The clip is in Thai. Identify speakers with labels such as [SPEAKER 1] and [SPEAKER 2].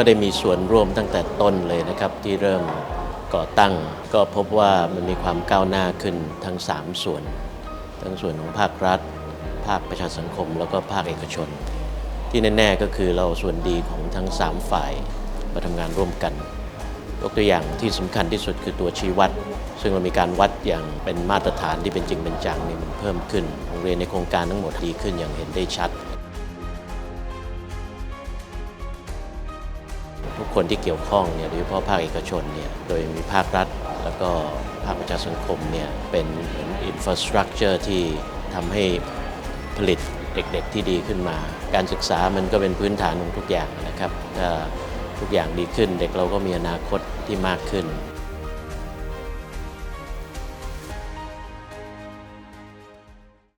[SPEAKER 1] ก็ได้มีส่วนร่วมตั้งแต่ต้นเลยนะครับที่เริ่มก่อตั้ง ก็พบว่ามันมีความก้าวหน้าขึ้นทั้ง 3 ส่วน ทั้งส่วนของภาครัฐ ภาคประชาสังคม แล้วก็ภาคเอกชน ที่แน่ๆก็คือเราส่วนดีของทั้ง 3 ฝ่ายมาทำงานร่วมกันยกตัวอย่างที่สำคัญที่สุดคือตัวชี้วัด ซึ่งเรามีการวัดอย่างเป็นมาตรฐานที่เป็นจริงเป็นจังนี่มันเพิ่มขึ้นโรงเรียนในโครงการทั้งหมดดีขึ้นอย่างเห็นได้ชัด ทุกคนที่เกี่ยวข้องเนี่ยโดยเฉพาะภาคเอกชนเนี่ยโดยมีภาครัฐ แล้วก็ภาคประชาสังคมเนี่ยเป็นเหมือนอินฟราสตรักเจอร์ที่ทำให้ผลิตเด็กๆที่ดีขึ้นมา การศึกษามันก็เป็นพื้นฐานของทุกอย่างนะครับถ้าทุกอย่างดีขึ้นเด็กเราก็มีอนาคตที่มากขึ้น